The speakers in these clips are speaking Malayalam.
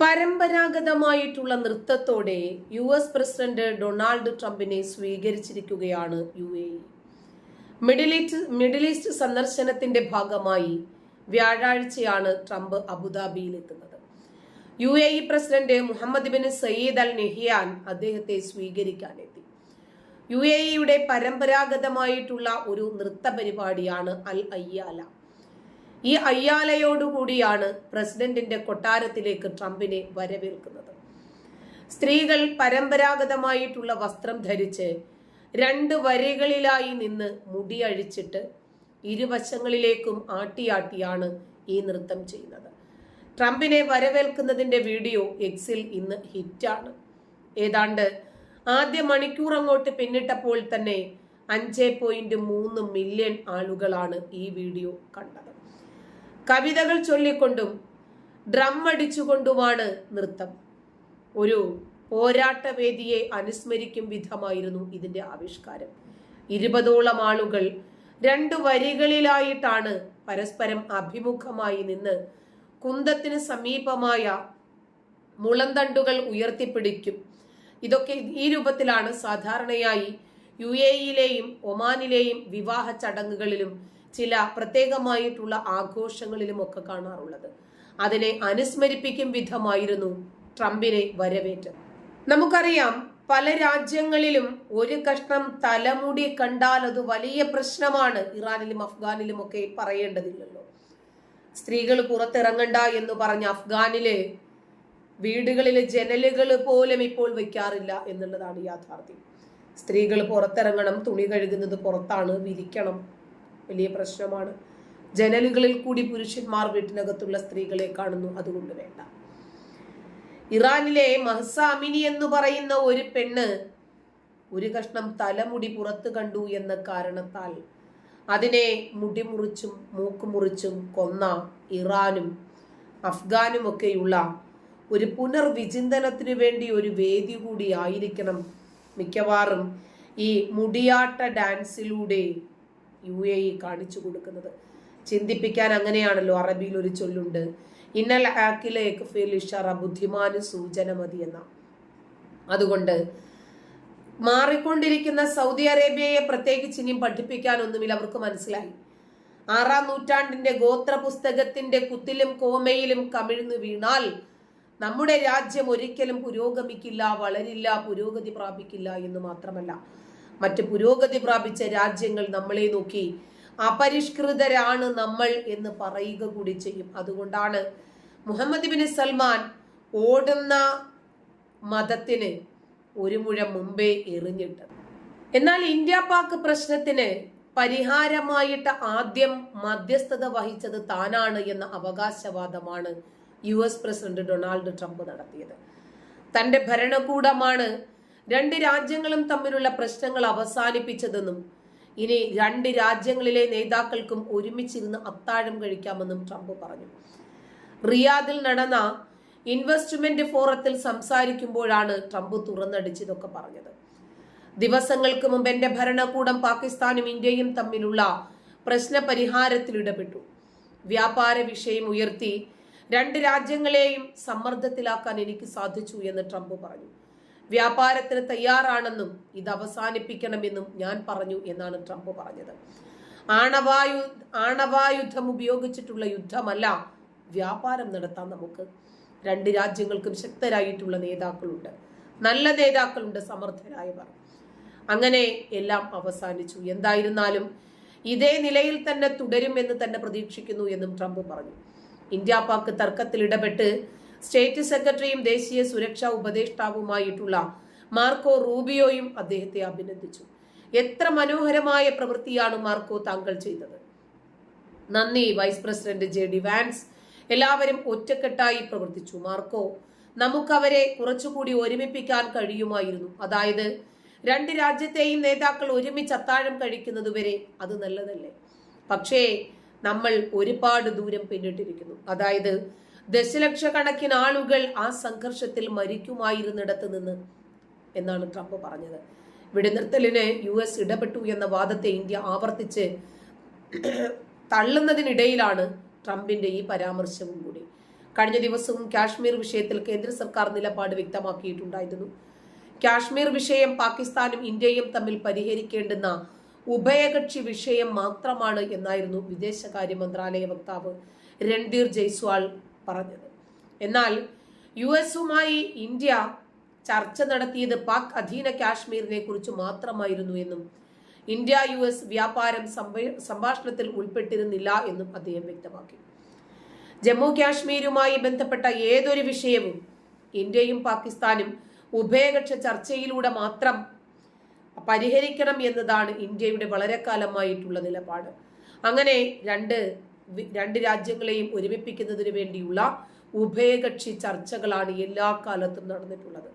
പരമ്പരാഗതമായിട്ടുള്ള നൃത്തത്തോടെ യു എസ് പ്രസിഡന്റ് ഡൊണാൾഡ് ട്രംപിനെ സ്വീകരിച്ചിരിക്കുകയാണ് U A Middle East Middle East സന്ദർശനത്തിന്റെ ഭാഗമായി വ്യാഴാഴ്ചയാണ് Trump അബുദാബിയിലെത്തുന്നത്. U A E president Mohammed bin Zayed al Nahyan അദ്ദേഹത്തെ സ്വീകരിക്കാനെത്തി. യു എ ഇയുടെ പരമ്പരാഗതമായിട്ടുള്ള ഒരു നൃത്ത പരിപാടിയാണ് അൽ അയ്യാല. ഈ അയ്യാലയോടുകൂടിയാണ് പ്രസിഡന്റിന്റെ കൊട്ടാരത്തിലേക്ക് ട്രംപിനെ വരവേൽക്കുന്നത്. സ്ത്രീകൾ പരമ്പരാഗതമായിട്ടുള്ള വസ്ത്രം ധരിച്ച് രണ്ട് വരികളിലായി നിന്ന് മുടിയഴിച്ചിട്ട് ഇരുവശങ്ങളിലേക്കും ആട്ടിയാട്ടിയാണ് ഈ നൃത്തം ചെയ്യുന്നത്. ട്രംപിനെ വരവേൽക്കുന്നതിന്റെ വീഡിയോ എക്സിൽ ഇന്ന് ഹിറ്റാണ്. ഏതാണ്ട് ആദ്യ മണിക്കൂർ അങ്ങോട്ട് പിന്നിട്ടപ്പോൾ തന്നെ അഞ്ച് പോയിന്റ് മൂന്ന് മില്യൺ ആളുകളാണ് ഈ വീഡിയോ കണ്ടത്. കവിതകൾ ചൊല്ലിക്കൊണ്ടും ഡ്രം അടിച്ചുകൊണ്ടുമാണ് നൃത്തം. ഒരു പോരാട്ടവേദിയെ അനുസ്മരിക്കും വിധമായിരുന്നു ഇതിന്റെ ആവിഷ്കാരം. ഇരുപതോളം ആളുകൾ രണ്ട് വരികളിലായിട്ടാണ് പരസ്പരം അഭിമുഖമായി നിന്ന് കുന്തത്തിന് സമീപമായ മുളന്തണ്ടുകൾ ഉയർത്തിപ്പിടിക്കും. ഇതൊക്കെ ഈ രൂപത്തിലാണ് സാധാരണയായി യു എയിലെയും ഒമാനിലെയും വിവാഹ ചടങ്ങുകളിലും ചില പ്രത്യേകമായിട്ടുള്ള ആഘോഷങ്ങളിലും ഒക്കെ കാണാറുള്ളത്. അതിനെ അനുസ്മരിപ്പിക്കും വിധമായിരുന്നു ട്രംപിനെ വരവേറ്റത്. നമുക്കറിയാം പല രാജ്യങ്ങളിലും ഒരു കഷ്ണം തലമുടി കണ്ടാൽ അത് വലിയ പ്രശ്നമാണ്. ഇറാനിലും അഫ്ഗാനിലും ഒക്കെ പറയേണ്ടതില്ലല്ലോ. സ്ത്രീകൾ പുറത്തിറങ്ങണ്ട എന്ന് പറഞ്ഞ അഫ്ഗാനിലെ വീടുകളിലെ ജനലുകൾ പോലും ഇപ്പോൾ വയ്ക്കാറില്ല എന്നുള്ളതാണ് യാഥാർത്ഥ്യം. സ്ത്രീകൾ പുറത്തിറങ്ങണം തുണി കഴുകുന്നത് പുറത്താണ് വിരിക്കണം. വലിയ പ്രശ്നമാണ്. ജനലുകളിൽ കൂടി പുരുഷന്മാർ വീട്ടിനകത്തുള്ള സ്ത്രീകളെ കാണുന്നു അതുകൊണ്ട് വേണ്ട. ഇറാനിലെ മഹസാമിനി എന്ന് പറയുന്ന ഒരു പെണ്ണ് ഒരു കഷ്ണം തലമുടി പുറത്ത് കണ്ടു എന്ന കാരണത്താൽ അതിനെ മുടി മുറിച്ചും മൂക്ക് മുറിച്ചും കൊന്ന ഇറാനും അഫ്ഗാനും ഒക്കെയുള്ള ഒരു പുനർവിചിന്തനത്തിനു വേണ്ടി ഒരു വേദി കൂടി ആയിരിക്കണം മിക്കവാറും ഈ മുടിയാട്ട ഡാൻസിലൂടെ യു എ ഇ കാണിച്ചു കൊടുക്കുന്നത്. ചിന്തിപ്പിക്കാൻ അങ്ങനെയാണല്ലോ അറബിയിൽ ഒരു ചൊല്ലുണ്ട്. ഇന്നൽ ആക്കിലേക്ക് ഫേലിഷറ ബുദ്ധിമാന് സൂചന മതി എന്ന. അതുകൊണ്ട് മാറിക്കൊണ്ടിരിക്കുന്ന സൗദി അറേബ്യയെ പ്രത്യേകിച്ച് ഇനിയും പഠിപ്പിക്കാനൊന്നുമില്ല അവർക്ക് മനസ്സിലായി. ആറാം നൂറ്റാണ്ടിന്റെ ഗോത്ര പുസ്തകത്തിന്റെ കുത്തിലും കോമയിലും കമിഴ്ന്നു വീണാൽ നമ്മുടെ രാജ്യം ഒരിക്കലും പുരോഗമിക്കില്ല വളരില്ല പുരോഗതി പ്രാപിക്കില്ല എന്ന് മാത്രമല്ല. മറ്റ് പുരോഗതി പ്രാപിച്ച രാജ്യങ്ങൾ നമ്മളെ നോക്കി അപരിഷ്കൃതരാണ് നമ്മൾ എന്ന് പറയുക കൂടി ചെയ്യും. അതുകൊണ്ടാണ് മുഹമ്മദ് ബിൻ സൽമാൻ ഓടുന്ന മതത്തിന് ഒരു മുഴം മുമ്പേ എറിഞ്ഞിട്ട് എന്നാൽ ഇന്ത്യ പാക് പ്രശ്നത്തിന് പരിഹാരമായിട്ട് ആദ്യം മധ്യസ്ഥത വഹിച്ചത് താനാണ് എന്ന അവകാശവാദമാണ് U S president Donald Trump നടത്തിയത്. തന്റെ ഭരണകൂടമാണ് രണ്ട് രാജ്യങ്ങളും തമ്മിലുള്ള പ്രശ്നങ്ങൾ അവസാനിപ്പിച്ചതെന്നും ഇനി രണ്ട് രാജ്യങ്ങളിലെ നേതാക്കൾക്കും ഒരുമിച്ചിരുന്ന് അത്താഴം കഴിക്കാമെന്നും ട്രംപ് പറഞ്ഞു. റിയാദിൽ നടന്ന ഇൻവെസ്റ്റ്മെന്റ് ഫോറത്തിൽ സംസാരിക്കുമ്പോഴാണ് ട്രംപ് തുറന്നടിച്ചതൊക്കെ പറഞ്ഞത്. ദിവസങ്ങൾക്ക് മുമ്പ് എന്റെ ഭരണകൂടം പാകിസ്ഥാനും ഇന്ത്യയും തമ്മിലുള്ള പ്രശ്ന പരിഹാരത്തിൽ ഇടപെട്ടു. വ്യാപാര വിഷയം ഉയർത്തി രണ്ട് രാജ്യങ്ങളെയും സമ്മർദ്ദത്തിലാക്കാൻ എനിക്ക് സാധിച്ചു എന്ന് ട്രംപ് പറഞ്ഞു. വ്യാപാരത്തിന് തയ്യാറാണെന്നും ഇത് അവസാനിപ്പിക്കണമെന്നും ഞാൻ പറഞ്ഞു എന്നാണ് ട്രംപ് പറഞ്ഞത്. ആണവായു ആണവായുധം ഉപയോഗിച്ചിട്ടുള്ള യുദ്ധമല്ല വ്യാപാരം നടത്താൻ നമുക്ക്. രണ്ട് രാജ്യങ്ങൾക്കും ശക്തരായിട്ടുള്ള നേതാക്കളുണ്ട്. നല്ല നേതാക്കളുണ്ട് സമർത്ഥരായവർ. അങ്ങനെ എല്ലാം അവസാനിച്ചു. എന്തായിരുന്നാലും ഇതേ നിലയിൽ തന്നെ തുടരുമെന്ന് തന്നെ പ്രതീക്ഷിക്കുന്നു എന്നും ട്രംപ് പറഞ്ഞു. ഇന്ത്യ പാക് തർക്കത്തിൽ ഇടപെട്ട് സ്റ്റേറ്റ് സെക്രട്ടറിയും ദേശീയ സുരക്ഷാ ഉപദേഷ്ടാവുമായിട്ടുള്ള മാർക്കോ റൂബിയോയും അദ്ദേഹത്തെ അഭിനന്ദിച്ചു. എത്ര മനോഹരമായ പ്രവൃത്തിയാണ് മാർക്കോ താങ്കൾ ചെയ്തത്. നന്ദി vice president J D Vance. എല്ലാവരും ഒറ്റക്കെട്ടായി പ്രവർത്തിച്ചു. മാർക്കോ നമുക്കവരെ കുറച്ചുകൂടി ഒരുമിപ്പിക്കാൻ കഴിയുമായിരുന്നു. അതായത് രണ്ട് രാജ്യത്തെയും നേതാക്കൾ ഒരുമിച്ച് അത്താഴം കഴിക്കുന്നത് വരെ അത് നല്ലതല്ലേ? പക്ഷേ നമ്മൾ ഒരുപാട് ദൂരം പിന്നിട്ടിരിക്കുന്നു. അതായത് ദശലക്ഷക്കണക്കിന് ആളുകൾ ആ സംഘർഷത്തിൽ മരിക്കുമായിരുന്നിടത്ത് നിന്ന് എന്നാണ് ട്രംപ് പറഞ്ഞത്. വെടിനിർത്തലിന് യു എസ് ഇടപെട്ടു എന്ന വാദത്തെ ഇന്ത്യ ആവർത്തിച്ച് തള്ളുന്നതിനിടയിലാണ് ട്രംപിന്റെ ഈ പരാമർശവും കൂടി. കഴിഞ്ഞ ദിവസവും കാശ്മീർ വിഷയത്തിൽ കേന്ദ്ര സർക്കാർ നിലപാട് വ്യക്തമാക്കിയിട്ടുണ്ടായിരുന്നു. കാശ്മീർ വിഷയം പാകിസ്ഥാനും ഇന്ത്യയും തമ്മിൽ പരിഹരിക്കേണ്ടുന്ന ഉഭയകക്ഷി വിഷയം മാത്രമാണ് എന്നായിരുന്നു വിദേശകാര്യ മന്ത്രാലയ വക്താവ് രൺധീർ ജയ്സ്വാൾ പറഞ്ഞത്. എന്നാൽ യു എസുമായി ഇന്ത്യ ചർച്ച നടത്തിയത് പാക് അധീന കാശ്മീരിനെ കുറിച്ച് മാത്രമായിരുന്നു എന്നും ഇന്ത്യ യു എസ് വ്യാപാരം സംഭാഷണത്തിൽ ഉൾപ്പെട്ടിരുന്നില്ല എന്നും അദ്ദേഹം വ്യക്തമാക്കി. ജമ്മു കാശ്മീരുമായി ബന്ധപ്പെട്ട ഏതൊരു വിഷയവും ഇന്ത്യയും പാകിസ്ഥാനും ഉഭയകക്ഷി ചർച്ചയിലൂടെ മാത്രം പരിഹരിക്കണം എന്നതാണ് ഇന്ത്യയുടെ വളരെ കാലമായിട്ടുള്ള നിലപാട്. അങ്ങനെ രണ്ട് രണ്ട് രാജ്യങ്ങളെയും ഒരുമിപ്പിക്കുന്നതിന് വേണ്ടിയുള്ള ഉഭയകക്ഷി ചർച്ചകളാണ് എല്ലാ കാലത്തും നടന്നിട്ടുള്ളത്.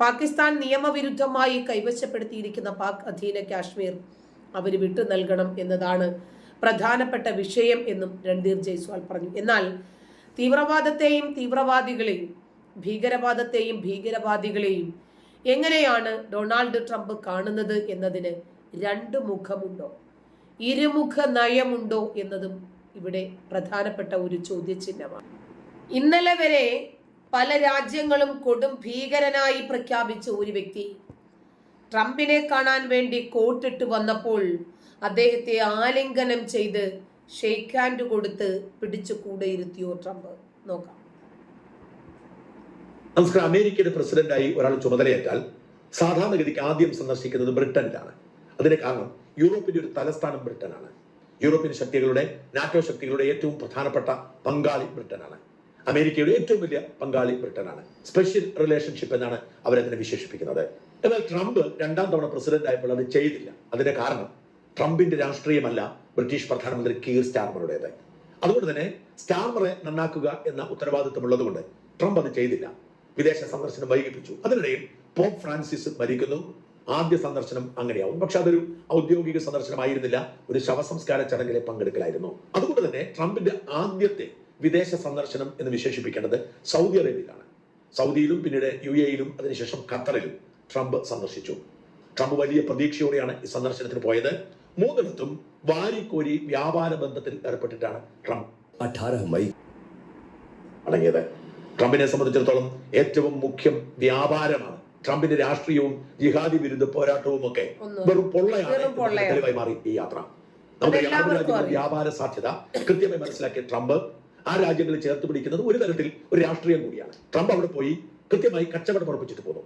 പാകിസ്ഥാൻ നിയമവിരുദ്ധമായി കൈവശപ്പെടുത്തിയിരിക്കുന്ന പാക് അധീന കാശ്മീർ അവർ വിട്ടു നൽകണം എന്നതാണ് പ്രധാനപ്പെട്ട വിഷയം എന്നും രൺധീർ ജയ്സ്വാൾ പറഞ്ഞു. എന്നാൽ തീവ്രവാദത്തെയും തീവ്രവാദികളെയും ഭീകരവാദത്തെയും ഭീകരവാദികളെയും എങ്ങനെയാണ് ഡൊണാൾഡ് ട്രംപ് കാണുന്നത് എന്നതിന് രണ്ട് മുഖമുണ്ടോ? ഇരുമുഖ നയമുണ്ടോ എന്നതും ഇവിടെ പ്രധാനപ്പെട്ട ഒരു ചോദ്യചിഹ്നമാണ്. ഇന്നലെ വരെ പല രാജ്യങ്ങളും കൊടും ഭീകരനായി പ്രഖ്യാപിച്ച ഒരു വ്യക്തി ട്രംപിനെ കാണാൻ വേണ്ടി കോട്ടിട്ട് വന്നപ്പോൾ അദ്ദേഹത്തെ ആലിംഗനം ചെയ്ത് ഷെയ്ക്ക് ഹാൻഡ് കൊടുത്ത് പിടിച്ചു കൂടെ ഇരുത്തിയോ ട്രംപ്? നോക്കാം. നമസ്കാരം. അമേരിക്കയുടെ പ്രസിഡന്റായി ഒരാൾ ചുമതലയേറ്റാൽ സാധാരണഗതിക്ക് ആദ്യം സന്ദർശിക്കുന്നത് ബ്രിട്ടനിലാണ്. അതിന് കാരണം യൂറോപ്പിന്റെ ഒരു തലസ്ഥാനം ബ്രിട്ടനാണ്. യൂറോപ്യൻ ശക്തികളുടെ നാറ്റോ ശക്തികളുടെ ഏറ്റവും പ്രധാനപ്പെട്ട പങ്കാളി ബ്രിട്ടനാണ്. അമേരിക്കയുടെ ഏറ്റവും വലിയ പങ്കാളി ബ്രിട്ടനാണ്. സ്പെഷ്യൽ റിലേഷൻഷിപ്പ് എന്നാണ് അവരതിനെ വിശേഷിപ്പിക്കുന്നത്. എന്നാൽ ട്രംപ് രണ്ടാം തവണ പ്രസിഡന്റ് ആയപ്പോൾ അത് ചെയ്തില്ല. അതിന്റെ കാരണം ട്രംപിന്റെ രാഷ്ട്രീയമല്ല ബ്രിട്ടീഷ് പ്രധാനമന്ത്രി കീർ സ്റ്റാർമറുടേത്. അതുകൊണ്ട് തന്നെ സ്റ്റാർമറെ നന്നാക്കുക എന്ന ഉത്തരവാദിത്വമുള്ളതുകൊണ്ട് ട്രംപ് അത് ചെയ്തില്ല. വിദേശ സന്ദർശനം വൈകിപ്പിച്ചു. അതിനിടയിൽ പോപ്പ് ഫ്രാൻസിസ് മരിക്കുന്നു. ആദ്യ സന്ദർശനം അങ്ങനെയാവും. പക്ഷെ അതൊരു ഔദ്യോഗിക സന്ദർശനമായിരുന്നില്ല. ഒരു ശവസംസ്കാര ചടങ്ങിലെ പങ്കെടുക്കലായിരുന്നു. അതുകൊണ്ട് തന്നെ ട്രംപിന്റെ ആദ്യത്തെ വിദേശ സന്ദർശനം എന്ന് വിശേഷിപ്പിക്കേണ്ടത് സൗദി അറേബ്യയിലാണ്. സൗദിയിലും പിന്നീട് യു എയിലും അതിനുശേഷം ഖത്തറിലും ട്രംപ് സന്ദർശിച്ചു. ട്രംപ് വലിയ പ്രതീക്ഷയോടെയാണ് ഈ സന്ദർശനത്തിന് പോയത്. മൂന്നിടത്തും വാരിക്കോരി വ്യാപാര ബന്ധത്തിൽ ഏർപ്പെട്ടിട്ടാണ് ട്രംപ് 18 मई അടങ്ങിയത്. ട്രംപിനെ സംബന്ധിച്ചിടത്തോളം ഏറ്റവും മുഖ്യം വ്യാപാരമാണ് ട്രംപിന്റെ രാഷ്ട്രീയവും ജിഹാദി വിരുദ്ധ പോരാട്ടവും ഒക്കെ വെറും പൊള്ളയാണ് തെളിവായി മാറി ഈ യാത്ര. നമുക്ക് യാതൊരു രാജ്യങ്ങളും. വ്യാപാര സാധ്യത കൃത്യമായി മനസ്സിലാക്കിയ ട്രംപ് ആ രാജ്യങ്ങളിൽ ചേർത്ത് പിടിക്കുന്നത് ഒരു തരത്തിൽ ഒരു രാഷ്ട്രീയം കൂടിയാണ്. ട്രംപ് അവിടെ പോയി കൃത്യമായി കച്ചവടം ഉറപ്പിച്ചിട്ട് പോകും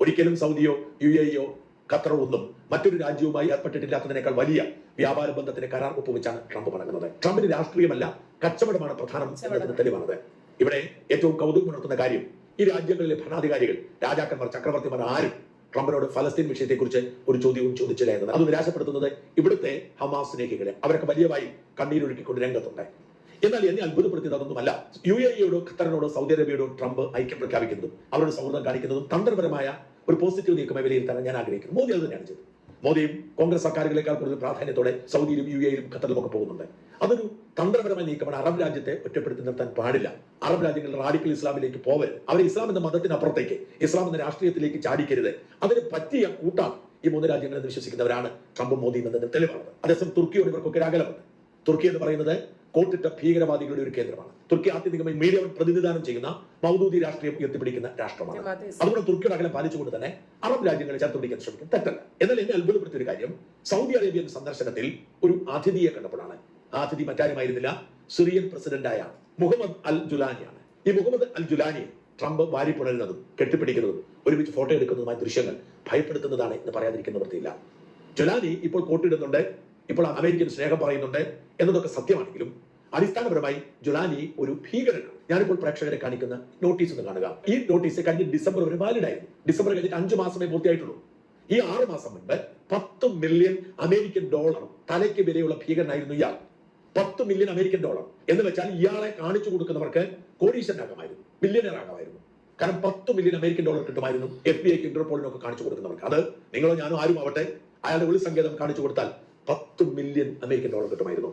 ഒരിക്കലും സൗദിയോ യു എയോ ഖത്തറോ ഒന്നും മറ്റൊരു രാജ്യവുമായി ഏർപ്പെട്ടിട്ടില്ലാത്തതിനേക്കാൾ വലിയ വ്യാപാര ബന്ധത്തിന് കരാർ ഒപ്പുവെച്ചാണ് ട്രംപ് മടങ്ങുന്നത് ട്രംപിന് രാഷ്ട്രീയമല്ല കച്ചവടമാണ് പ്രധാനം എന്നതിന് തെളിവാണത്. ഇവിടെ ഏറ്റവും കൗതുകമുണർത്തുന്ന കാര്യം ഈ രാജ്യങ്ങളിലെ ഭരണാധികാരികൾ രാജാക്കന്മാർ ചക്രവർത്തിമാർ ആരും ട്രംപിനോട് ഫലസ്തീൻ വിഷയത്തെക്കുറിച്ച് ഒരു ചോദ്യവും ചോദിച്ചില്ല എന്നത്. അത് നിരാശപ്പെടുത്തുന്നത് ഇവിടുത്തെ ഹമാസ് സ്നേഹികളെ. അവരൊക്കെ വലിയവായി കണ്ണീരൊഴുക്കിക്കൊണ്ട് രംഗത്തുണ്ട്. എന്നാൽ എന്നെ അത്ഭുതപ്പെടുത്തിയത് അതൊന്നുമല്ല. യു എ ഇയോടോ ഖത്തറിനോടോ സൗദി അറേബ്യയോടോ ട്രംപ് ഐക്യം പ്രഖ്യാപിക്കുന്നതും അവരുടെ സൗഹൃദം കാണിക്കുന്നതും തന്ത്രപരമായ ഒരു പോസിറ്റീവ് നീക്കമായി വിലയിരുത്താൻ ഞാൻ ആഗ്രഹിക്കുന്നു. മോദി അത് തന്നെയാണ് ചെയ്തത്. മോദിയും കോൺഗ്രസ് സർക്കാരുകളെക്കാൾ കൂടുതൽ പ്രാധാന്യത്തോടെ സൗദിയിലും യു എയിലും ഖത്തറിലും ഒക്കെ പോകുന്നുണ്ട്. അതൊരു തന്ത്രപരമായ നീക്കമാണ് അറബ് രാജ്യത്തെ ഒറ്റപ്പെടുത്തി നിർത്താൻ പാടില്ല. അറബ് രാജ്യങ്ങൾ റാഡിക്കൽ ഇസ്ലാമിലേക്ക് പോവരുത്. അവർ ഇസ്ലാം എന്ന മതത്തിനപ്പുറത്തേക്ക് ഇസ്ലാം എന്ന രാഷ്ട്രീയത്തിലേക്ക് ചാടിക്കരുത്. അതിന് പറ്റിയ കൂട്ടാണ് ഈ മൂന്ന് രാജ്യങ്ങളെന്ന് വിശ്വസിക്കുന്നവരാണ് ട്രംപും മോദിയും എന്നതിന് തെളിവാണ് അതേസമയം തുർക്കിയോട് ഇവർക്കൊക്കെ ഒരു അകലമുണ്ട്. തുർക്കി എന്ന് പറയുന്നത് കോട്ടിട്ട ഭീകരവാദികളുടെ ഒരു കേന്ദ്രമാണ്. തുർക്കി ആത്യന്തികമായി മീഡിയ പ്രതിനിധാനം ചെയ്യുന്ന മൗദൂദി രാഷ്ട്രീയം ഉയർത്തിപ്പിടിക്കുന്ന രാഷ്ട്രമാണ്. അതുകൊണ്ട് തുർക്കിയുടെ അകലം പാലിച്ചുകൊണ്ട് തന്നെ അറബ് രാജ്യങ്ങളെ ചേർത്ത് പിടിക്കാൻ ശ്രമിക്കും. തെറ്റല്ല. എന്നാൽ എന്നെ അത്ഭുതപ്പെടുത്തിയ ഒരു കാര്യം സൗദി അറേബ്യൻ സന്ദർശനത്തിൽ ഒരു അതിഥിയെ കണ്ടപ്പോഴാണ്. ആ അതിഥി മറ്റാരുമായിരുന്നില്ല? സിറിയൻ പ്രസിഡന്റായ മുഹമ്മദ് അൽ ജുലാനിയാണ്. ഈ മുഹമ്മദ് അൽ ജുലാനി ട്രംപ് വാരിപ്പുണരുന്നതും കെട്ടിപ്പിടിക്കുന്നതും ഒരുമിച്ച് ഫോട്ടോ എടുക്കുന്നതുമായ ദൃശ്യങ്ങൾ ഭയപ്പെടുത്തുന്നതാണ് എന്ന് പറയാതിരിക്കുന്ന വൃത്തിയില്ല. ജുലാനി ഇപ്പോൾ കോട്ടിടുന്നുണ്ട്. ഇപ്പോൾ അമേരിക്കൻ സ്നേഹം പറയുന്നുണ്ട് എന്നതൊക്കെ സത്യമാണെങ്കിലും അടിസ്ഥാനപരമായി ജുലാനി ഒരു ഭീകരനാണ്. ഞാനിപ്പോൾ പ്രേക്ഷകരെ കാണിക്കുന്ന നോട്ടീസ് ഒന്ന് കാണുക. ഈ നോട്ടീസ് കഴിഞ്ഞ ഡിസംബർ വരെ വാലിഡ് ആയിരുന്നു. ഡിസംബർ കഴിഞ്ഞിട്ട് അഞ്ചു മാസമേ പൂർത്തിയായിട്ടുള്ളൂ. ഈ ആറ് മാസം മുൻപ് പത്ത് മില്യൺ അമേരിക്കൻ ഡോളർ തലയ്ക്ക് വിലയുള്ള ഭീകരനായിരുന്നു ഇയാൾ. പത്ത് മില്യൺ അമേരിക്കൻ ഡോളർ എന്ന് വെച്ചാൽ ഇയാളെ കാണിച്ചു കൊടുക്കുന്നവർക്ക് കോടീശ്വരനാകാമായിരുന്നു ആകമായിരുന്നു കാരണം പത്ത് മില്യൺ അമേരിക്കൻ ഡോളർ കിട്ടുമായിരുന്നു. എഫ് ബി ഐക്ക് ഇന്റർപോളിനൊക്കെ കാണിച്ചു കൊടുക്കുന്നവർക്ക്. അത് നിങ്ങളോ ഞാനോ ആരും ആവട്ടെ അയാളുടെ ഒളി സങ്കേതം കാണിച്ചു കൊടുത്താൽ പത്ത് മില്യൺ അമേരിക്കൻ ഡോളർ കിട്ടുമായിരുന്നു.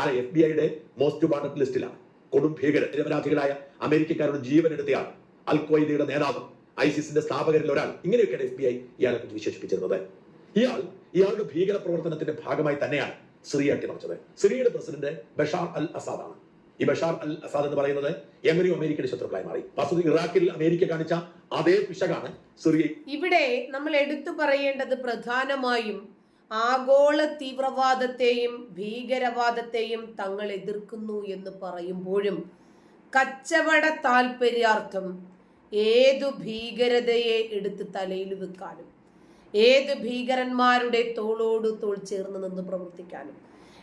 ആരെ എഫ് ബി ഐയുടെ മോസ്റ്റ് വാണ്ടഡ് ലിസ്റ്റിലാണ് കൊടും ഭീകര നിരപരാധികളായ അമേരിക്കക്കാരുടെ ജീവൻ എടുത്തയാൾ അൽ ഖ്വയ്ദയുടെ നേതാവ് ഐസിസിന്റെ സ്ഥാപകരിൽ ഒരാൾ. ഇങ്ങനെയൊക്കെയാണ് എഫ് ബി ഐ ഇയാളെ കുറിച്ച് വിശേഷിപ്പിച്ചിരുന്നത്. ഇയാൾ ഇയാളുടെ ഭീകര പ്രവർത്തനത്തിന്റെ ഭാഗമായി തന്നെയാണ് സിറിയ അട്ടിമറിച്ചത്. സിറിയയുടെ പ്രസിഡന്റ് ബഷാർ അൽ അസാദാണ് ഈ ബഷാർ അൽ അസാദ് എന്ന് പറയുന്നത് എങ്ങനെയും അമേരിക്കയുടെ ശത്രുക്കളായി മാറി. വസ്തുത ഇറാഖിൽ അമേരിക്ക കാണിച്ച അതേ പിശകാണ് സിറിയ ഇവിടെ നമ്മൾ എടുത്തു പറയേണ്ടത് പ്രധാനമായും ആഗോള തീവ്രവാദത്തെയും ഭീകരവാദത്തെയും തങ്ങൾ എതിർക്കുന്നു എന്ന് പറയുമ്പോഴും കച്ചവട താൽപര്യാർത്ഥം ഏതു ഭീകരതയെ എടുത്ത് തലയിൽ വെക്കാനും ഏത് ഭീകരന്മാരുടെ തോളോട് തോൾ ചേർന്ന് നിന്ന് പ്രവർത്തിക്കാനും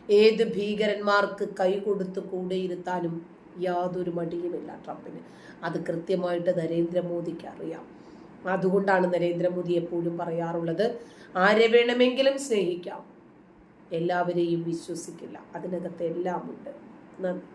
ഏത് ഭീകരന്മാർക്ക് കൈ കൊടുത്ത് കൂടെയിരുത്താനും യാതൊരു മടിയുമില്ല ട്രംപിന്. അത് കൃത്യമായിട്ട് നരേന്ദ്രമോദിക്ക് അറിയാം. അതുകൊണ്ടാണ് നരേന്ദ്രമോദി എപ്പോഴും പറയാറുള്ളത് ആരെ വേണമെങ്കിലും സ്നേഹിക്കാം. എല്ലാവരെയും വിശ്വസിക്കില്ല. അതിനകത്ത് എല്ലാമുണ്ട്. നന്ദി.